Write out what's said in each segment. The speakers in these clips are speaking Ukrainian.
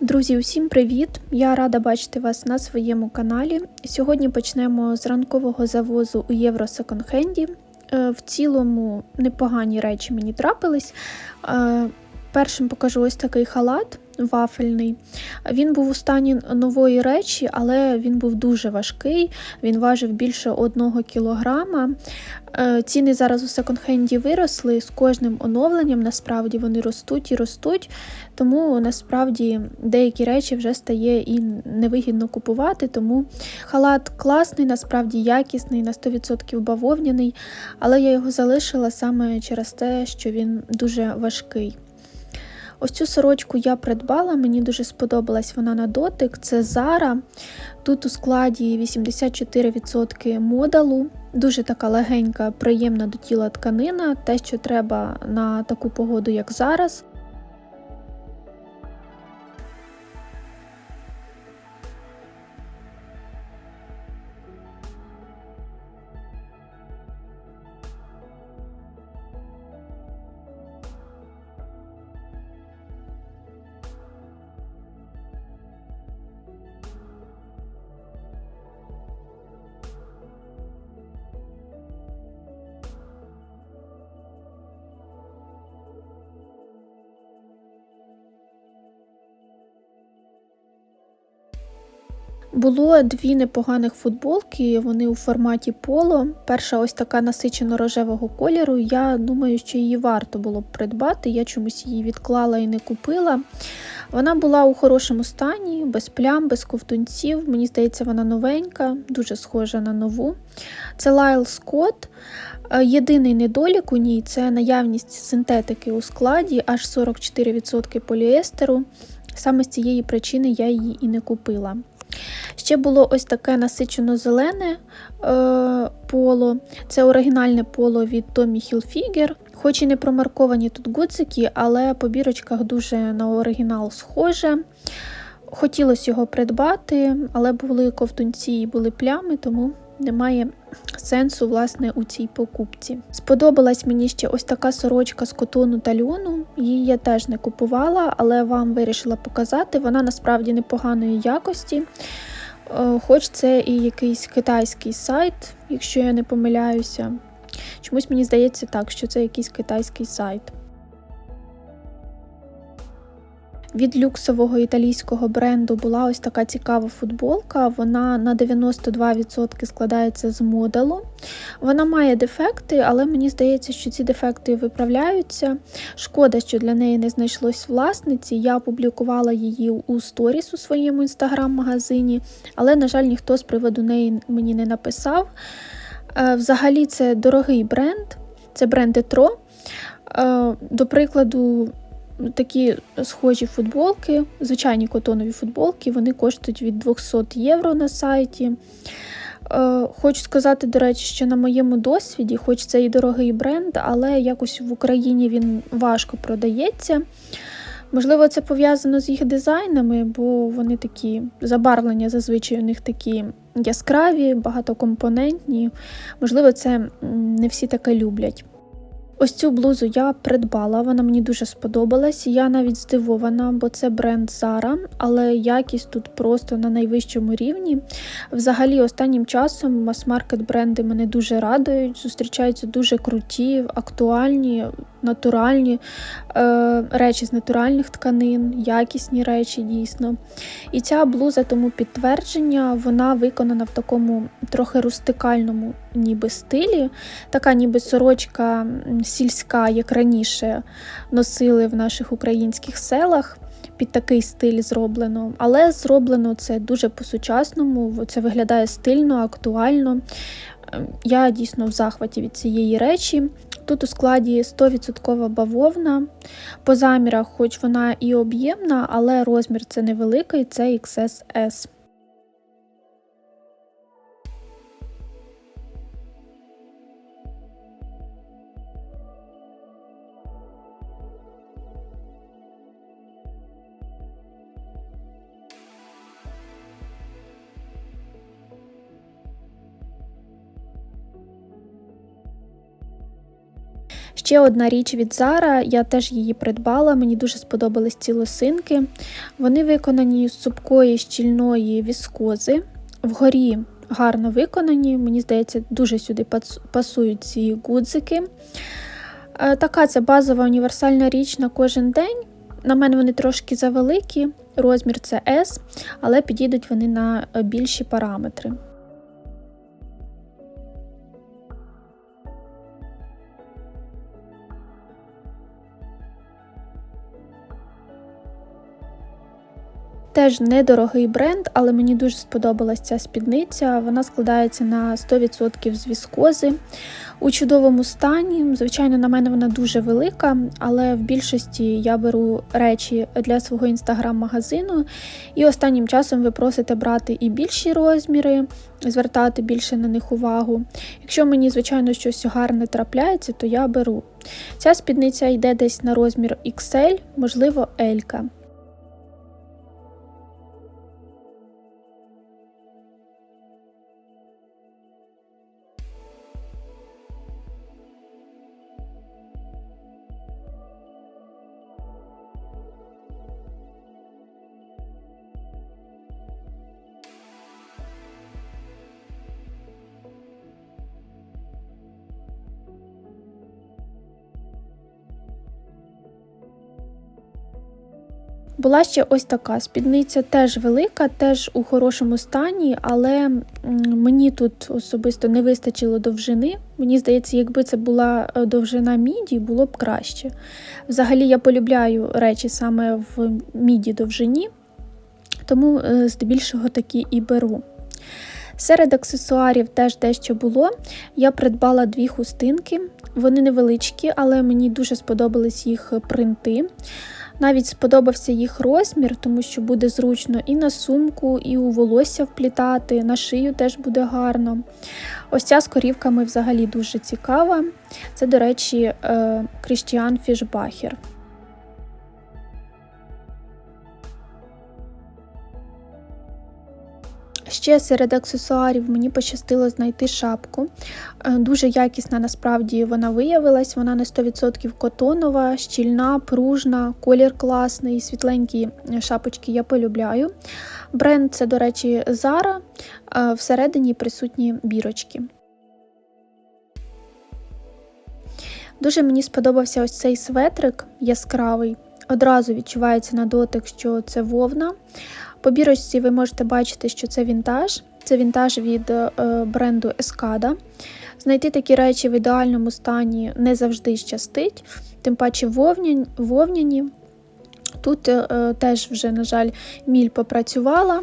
Друзі, усім привіт! Я рада бачити вас на своєму каналі. Сьогодні почнемо з ранкового завозу у Євро Секонд-хенді. Е, В цілому непогані речі мені трапились. Е, Першим покажу ось такий халат вафельний. Він був у стані нової речі, але він був дуже важкий. Він важив більше одного кілограма. Е, Ціни зараз у секонд-хенді виросли з кожним оновленням. Насправді вони ростуть і ростуть. Тому насправді деякі речі вже стає і невигідно купувати. Тому халат класний, насправді якісний, на 100% бавовняний, але я його залишила саме через те, що він дуже важкий. Ось цю сорочку я придбала, мені дуже сподобалась вона на дотик. Це Zara. Тут у складі 84% модалу, дуже така легенька, приємна до тіла тканина, те, що треба на таку погоду, як зараз. Було дві непоганих футболки, вони у форматі поло. Перша ось така насичено рожевого кольору. Я думаю, що її варто було б придбати. Я чомусь її відклала і не купила. Вона була у хорошому стані, без плям, без ковтунців. Мені здається, вона новенька, дуже схожа на нову. Це Лайл Скотт. Єдиний недолік у ній це наявність синтетики у складі, аж 44% поліестеру. Саме з цієї причини я її і не купила. Ще було ось таке насичено-зелене е, поло. Це оригінальне поло від Tommy Hilfiger. Хоч і не промарковані тут гудзики, але по бірочках дуже на оригінал схоже. Хотілося його придбати, але були ковтунці і були плями, тому немає сенсу власне у цій покупці. Сподобалась мені ще ось така сорочка з котону та льону. Її я теж не купувала, але вам вирішила показати. Вона насправді непоганої якості. Е, хоч це і якийсь китайський сайт, якщо я не помиляюся. Чомусь мені здається так, що це якийсь китайський сайт. Від люксового італійського бренду була ось така цікава футболка. Вона на 92% складається з модалу. Вона має дефекти, але мені здається, що ці дефекти виправляються. Шкода, що для неї не знайшлось власниці. Я опублікувала її у сторіс у своєму інстаграм-магазині, але, на жаль, ніхто з приводу неї мені не написав. Е, взагалі, це дорогий бренд, це бренд Etro. Е, до прикладу, такі схожі футболки, звичайні котонові футболки, вони коштують від 200 євро на сайті. Е, хочу сказати, до речі, що на моєму досвіді, хоч це і дорогий бренд, але якось в Україні він важко продається. Можливо, це пов'язано з їх дизайнами, бо вони такі забарвлення зазвичай у них такі яскраві, багатокомпонентні. Можливо, це не всі таке люблять. Ось цю блузу я придбала, вона мені дуже сподобалась. Я навіть здивована, бо це бренд Zara, але якість тут просто на найвищому рівні. Взагалі, останнім часом мас-маркет бренди мене дуже радують, зустрічаються дуже круті, актуальні, натуральні е, речі з натуральних тканин, якісні речі дійсно. І ця блуза тому підтвердження, вона виконана в такому трохи рустикальному ніби стилі, така ніби сорочка сільська, як раніше носили в наших українських селах. Під такий стиль зроблено, але зроблено це дуже по-сучасному, це виглядає стильно, актуально. Я дійсно в захваті від цієї речі. Тут у складі 100% бавовна. По замірах, хоч вона і об'ємна, але розмір це невеликий, це XSS. Ще одна річ від Zara, я теж її придбала, мені дуже сподобались ці лосинки. Вони виконані з цупкої щільної віскози. Вгорі гарно виконані, мені здається, дуже сюди пасують ці гудзики. Е, така це базова універсальна річ на кожен день. На мене вони трошки завеликі, розмір це S, але підійдуть вони на більші параметри. Теж недорогий бренд, але мені дуже сподобалася ця спідниця. Вона складається на 100% з віскози. У чудовому стані. Звичайно, на мене вона дуже велика, але в більшості я беру речі для свого інстаграм-магазину. І останнім часом ви просите брати і більші розміри, звертати більше на них увагу. Якщо мені, звичайно, щось гарне трапляється, то я беру. Ця спідниця йде десь на розмір XL, можливо, L. Була ще ось така спідниця, теж велика, теж у хорошому стані, але мені тут особисто не вистачило довжини. Мені здається, якби це була е, довжина міді, було б краще. Взагалі, я полюбляю речі саме в міді довжині, тому е, здебільшого такі і беру. Серед аксесуарів теж дещо було. Я придбала дві хустинки, вони невеличкі, але мені дуже сподобались їх принти. Навіть сподобався їх розмір, тому що буде зручно і на сумку, і у волосся вплітати, на шию теж буде гарно. Ось ця з корівками взагалі дуже цікава. Це, до речі, Крістіан Фішбахер. Ще серед аксесуарів мені пощастило знайти шапку. Е, дуже якісна, насправді вона виявилась. Вона на 100% котонова, щільна, пружна, колір класний, світленькі шапочки я полюбляю. Бренд це, до речі, Zara, е, всередині присутні бірочки. Дуже мені сподобався ось цей светрик яскравий. Одразу відчувається на дотик, що це вовна. По бірочці ви можете бачити, що це вінтаж. Це вінтаж від е, бренду Escada. Знайти такі речі в ідеальному стані не завжди щастить, тим паче вовняні. Тут е, теж вже, на жаль, міль попрацювала,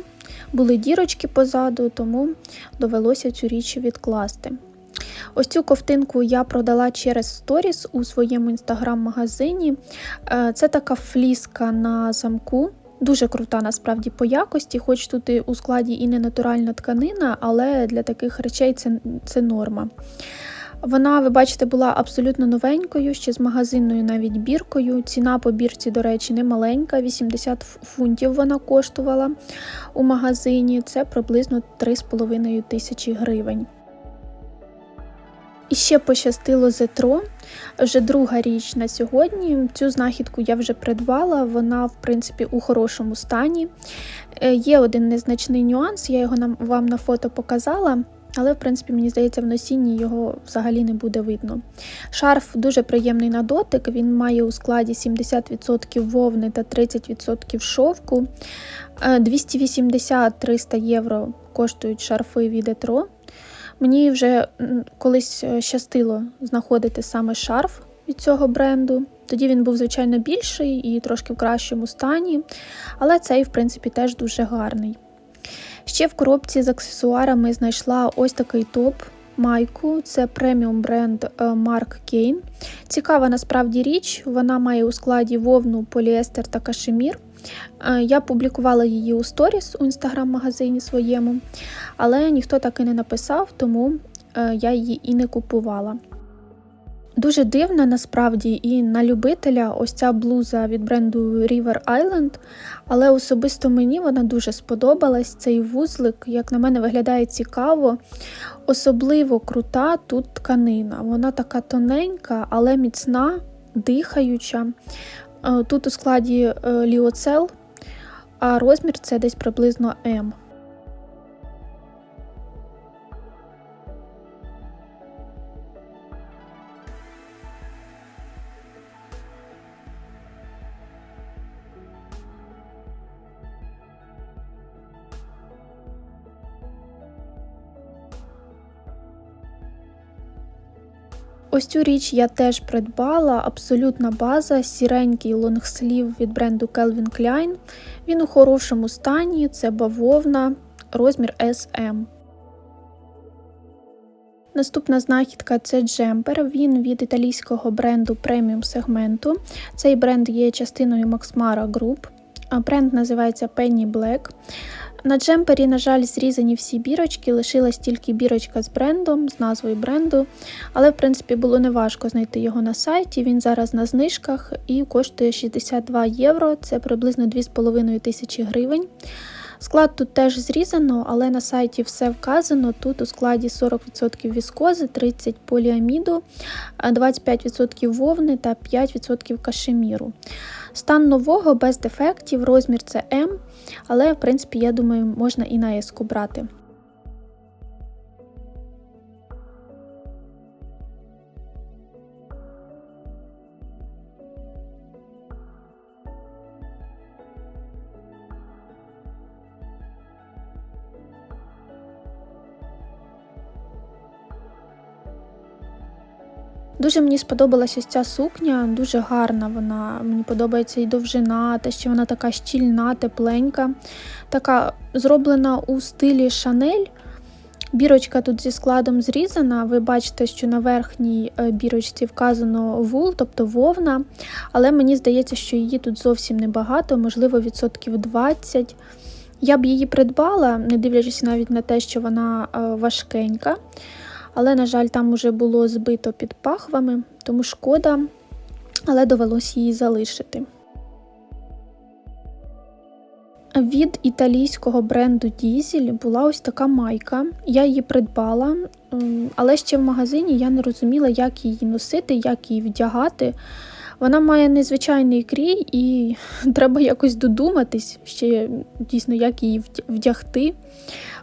були дірочки позаду, тому довелося цю річ відкласти. Ось цю ковтинку я продала через сторіс у своєму інстаграм-магазині. Е, це така фліска на замку. Дуже крута, насправді, по якості, хоч тут і у складі і не натуральна тканина, але для таких речей це, це норма. Вона, ви бачите, була абсолютно новенькою, ще з магазинною навіть біркою. Ціна по бірці, до речі, не маленька, 80 фунтів вона коштувала у магазині. Це приблизно 3,5 тисячі гривень. І ще пощастило зетро. Вже друга річ на сьогодні. Цю знахідку я вже придбала, вона, в принципі, у хорошому стані. Е, є один незначний нюанс, я його вам на фото показала. Але, в принципі, мені здається, в носінні його взагалі не буде видно. Шарф дуже приємний на дотик, він має у складі 70% вовни та 30% шовку. 280-300 е, євро коштують шарфи від етро. Мені вже колись е, щастило знаходити саме шарф від цього бренду. Тоді він був, звичайно, більший і трошки в кращому стані, але цей, в принципі, теж дуже гарний. Ще в коробці з аксесуарами знайшла ось такий топ. Майку, це преміум бренд е, Mark Kane. Цікава насправді річ, вона має у складі вовну, поліестер та кашемір. Е, я публікувала її у сторіс у інстаграм-магазині своєму, але ніхто так і не написав, тому е, я її і не купувала. Дуже дивна насправді і на любителя ось ця блуза від бренду River Island, але особисто мені вона дуже сподобалась. Цей вузлик, як на мене, виглядає цікаво. Особливо крута тут тканина. Вона така тоненька, але міцна, дихаюча. Е, тут у складі е, ліоцел, а розмір це десь приблизно М. Ось цю річ я теж придбала, абсолютна база, сіренький лонгслів від бренду Calvin Klein. Він у хорошому стані, це бавовна, розмір SM. Наступна знахідка це джемпер. Він від італійського бренду преміум сегменту. Цей бренд є частиною Max Mara Group. Бренд називається Penny Black. На джемпері, на жаль, зрізані всі бірочки, лишилась тільки бірочка з брендом, з назвою бренду. Але, в принципі, було неважко знайти його на сайті. Він зараз на знижках і коштує 62 євро, це приблизно 2,5 тисячі гривень. Склад тут теж зрізано, але на сайті все вказано. Тут у складі 40% віскози, 30% поліаміду, 25% вовни та 5% кашеміру. Стан нового без дефектів, розмір це М, але, в принципі, я думаю, можна і на еску брати. Дуже мені сподобалася ця сукня, дуже гарна вона. Мені подобається і довжина, те, що вона така щільна, тепленька, така зроблена у стилі Шанель. Бірочка тут зі складом зрізана. Ви бачите, що на верхній е, бірочці вказано вул, тобто вовна. Але мені здається, що її тут зовсім небагато, можливо, відсотків 20. Я б її придбала, не дивлячись навіть на те, що вона е, важкенька але, на жаль, там уже було збито під пахвами, тому шкода, але довелось її залишити. Від італійського бренду Дізель була ось така майка. Я її придбала, але ще в магазині я не розуміла, як її носити, як її вдягати. Вона має незвичайний крій, і треба якось додуматись, ще дійсно, як її вдягти.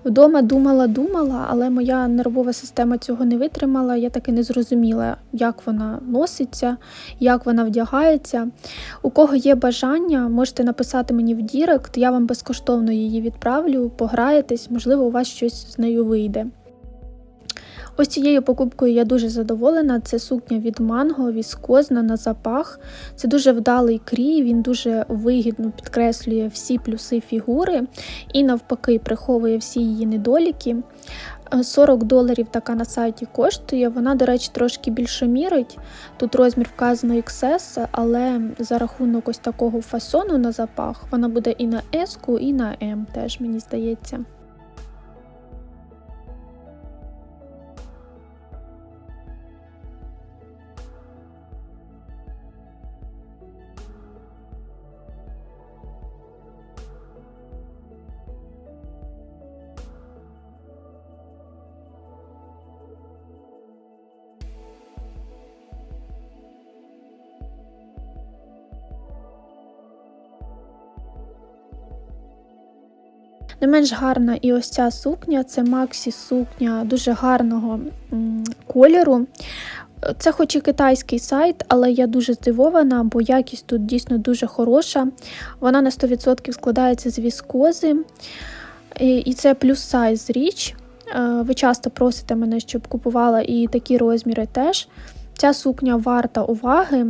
Вдома думала, думала, але моя нервова система цього не витримала. Я таки не зрозуміла, як вона носиться, як вона вдягається. У кого є бажання, можете написати мені в Дірект, я вам безкоштовно її відправлю, пограєтесь, можливо, у вас щось з нею вийде. Ось цією покупкою я дуже задоволена. Це сукня від манго, віскозна на запах. Це дуже вдалий крій, він дуже вигідно підкреслює всі плюси фігури і, навпаки, приховує всі її недоліки. 40 доларів така на сайті коштує. Вона, до речі, трошки більше мірить. Тут розмір вказано XS, але за рахунок ось такого фасону на запах вона буде і на S, і на M, теж мені здається. Не менш гарна і ось ця сукня це Максі сукня дуже гарного кольору. Це хоч і китайський сайт, але я дуже здивована, бо якість тут дійсно дуже хороша. Вона на 100% складається з віскози. І це плюс сайз річ. Е, ви часто просите мене, щоб купувала і такі розміри теж. Ця сукня варта уваги.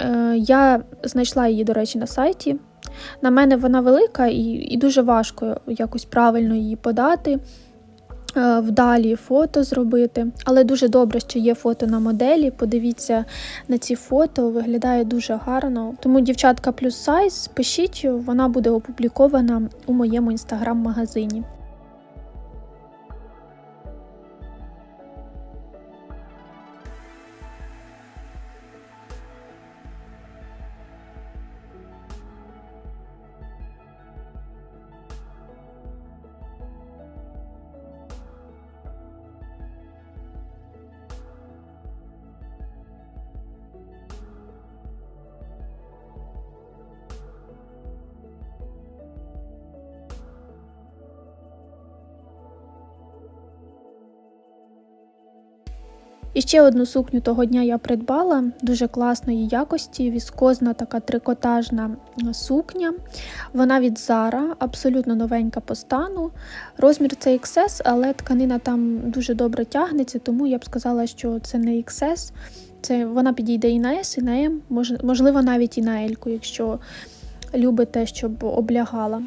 Е, я знайшла її, до речі, на сайті. На мене вона велика і і дуже важко якось правильно її подати, е, вдалі фото зробити. Але дуже добре, що є фото на моделі. Подивіться на ці фото, виглядає дуже гарно. Тому, дівчатка плюс сайз, пишіть, вона буде опублікована у моєму інстаграм-магазині. І ще одну сукню того дня я придбала дуже класної якості, віскозна така трикотажна сукня. Вона від Zara, абсолютно новенька по стану. Розмір це XS, але тканина там дуже добре тягнеться, тому я б сказала, що це не XS. Це вона підійде і на S, і на M, можливо, навіть і на L, якщо любите, щоб облягала.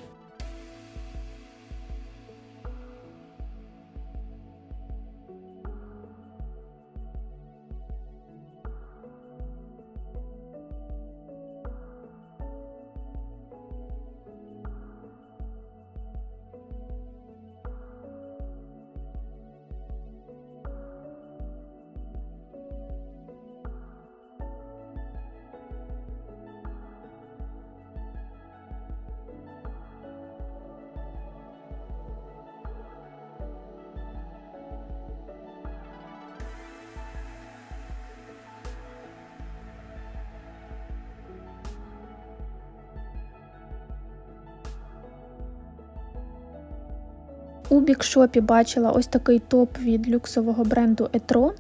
У бікшопі бачила ось такий топ від люксового бренду Etro.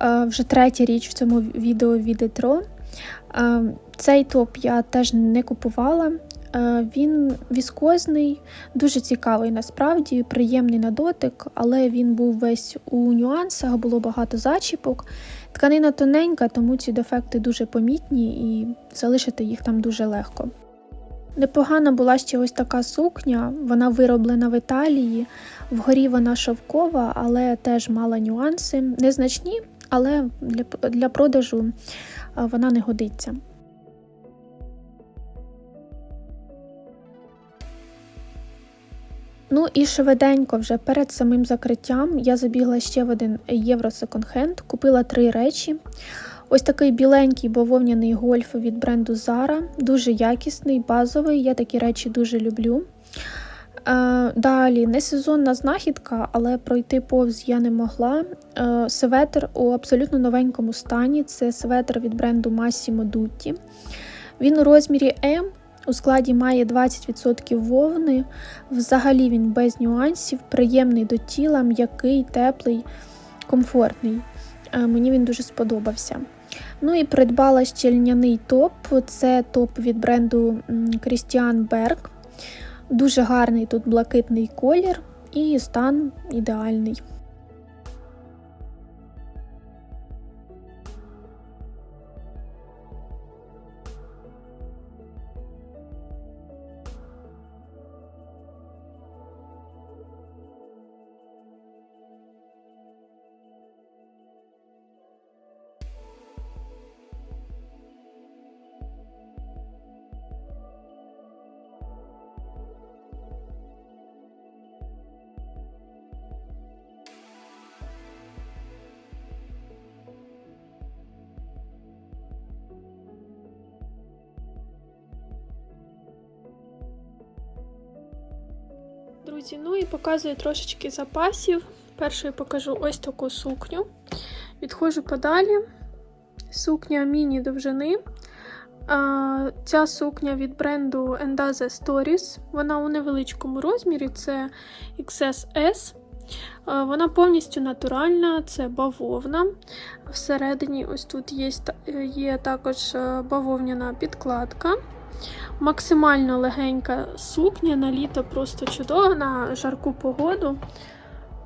Е, Вже третя річ в цьому відео від Etro. Е, Цей топ я теж не купувала. Е, Він віскозний, дуже цікавий насправді, приємний на дотик, але він був весь у нюансах, було багато зачіпок. Тканина тоненька, тому ці дефекти дуже помітні і залишити їх там дуже легко. Непогана була ще ось така сукня, вона вироблена в Італії. Вгорі вона шовкова, але теж мала нюанси. Незначні, але для, для продажу вона не годиться. Ну і швиденько вже перед самим закриттям я забігла ще в один євро секонд-хенд, купила три речі. Ось такий біленький бавовняний гольф від бренду Zara, дуже якісний, базовий, я такі речі дуже люблю. Е, далі не сезонна знахідка, але пройти повз я не могла. Е, светр у абсолютно новенькому стані це светр від бренду Massimo Dutti. Він у розмірі М. У складі має 20% вовни, взагалі він без нюансів, приємний до тіла, м'який, теплий, комфортний. Е, мені він дуже сподобався. Ну і придбала ще льняний топ. Це топ від бренду Christian Berg. Дуже гарний тут блакитний колір і стан ідеальний. Друзі, ну і показую трошечки запасів. Першою покажу ось таку сукню. Відходжу подалі. Сукня міні довжини. Ця сукня від бренду Endaze Stories. Вона у невеличкому розмірі, це XSS. Вона повністю натуральна, це бавовна. Всередині, ось тут є, є також е, бавовняна підкладка. Максимально легенька сукня на літо просто чудова, на жарку погоду.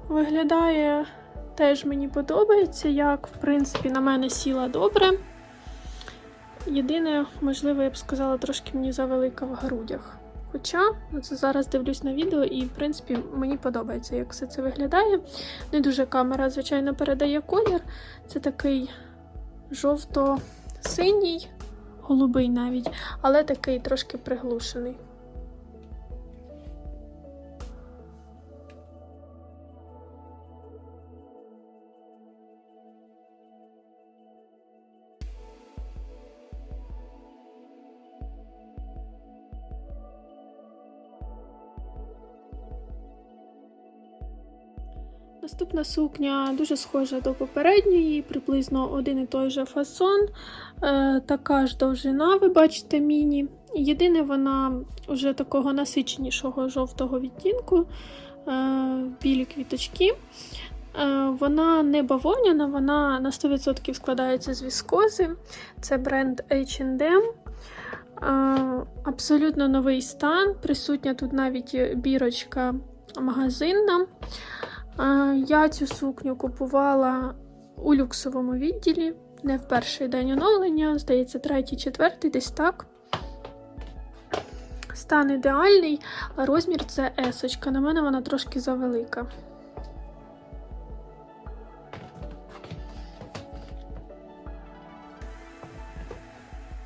Виглядає теж мені подобається, як, в принципі, на мене сіла добре. Єдине, можливо, я б сказала, трошки мені завелика в грудях. Хоча оце зараз дивлюсь на відео, і, в принципі, мені подобається, як все це виглядає. Не дуже камера, звичайно, передає колір. Це такий жовто-синій голубий навіть, але такий трошки приглушений. Наступна сукня дуже схожа до попередньої, приблизно один і той же фасон, е, така ж довжина, ви бачите, міні. Єдине, вона вже такого насиченішого жовтого відтінку, е, білі квіточки. Е, Вона не бавовняна, вона на 100% складається з віскози. Це бренд H&M. Абсолютно новий стан. Присутня тут навіть бірочка магазинна. Я цю сукню купувала у люксовому відділі. Не в перший день оновлення, здається, третій, четвертий, десь так. Стан ідеальний, а розмір це есочка. На мене вона трошки завелика.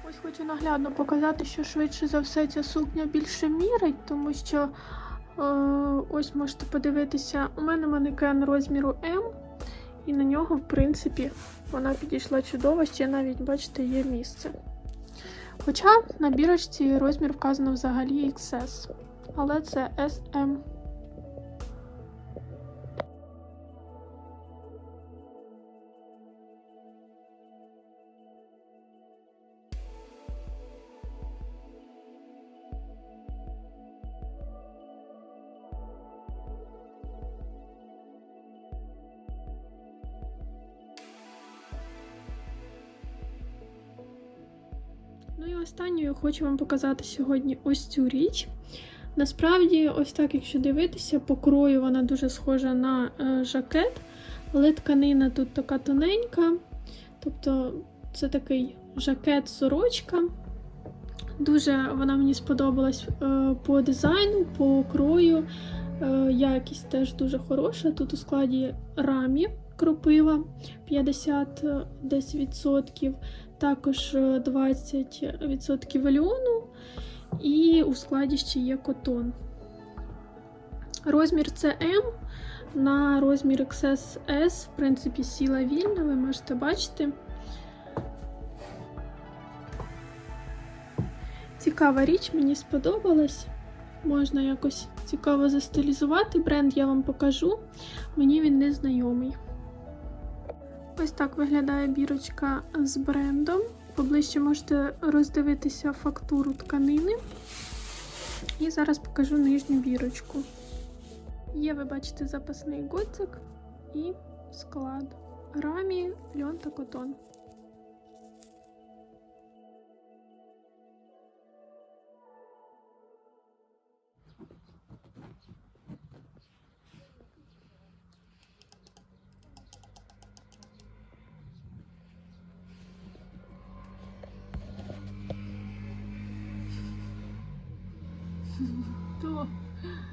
Ось хочу наглядно показати, що швидше за все ця сукня більше мірить, тому що ось можете подивитися, у мене манекен розміру М, і на нього, в принципі, вона підійшла чудово, ще навіть, бачите, є місце. Хоча на бірочці розмір вказано взагалі XS, але це SM. Хочу вам показати сьогодні ось цю річ. Насправді, ось так, якщо дивитися, по крою вона дуже схожа на е, жакет, але тканина тут така тоненька. Тобто це такий жакет-сорочка. Дуже вона мені сподобалась е, по дизайну, по крою. Е, якість теж дуже хороша. Тут у складі рамі кропива 50 е, десь відсотків також е, 20% льону, і у складі ще є котон. Розмір це М. На розмір XS, в принципі, сіла вільна, ви можете бачити. Цікава річ, мені сподобалась. Можна якось цікаво застилізувати. Бренд я вам покажу. Мені він не знайомий. Ось так виглядає бірочка з брендом. Поближче можете роздивитися фактуру тканини. І зараз покажу нижню бірочку. Є, ви бачите, запасний гоцик і склад. Рамі, льон та котон. 哼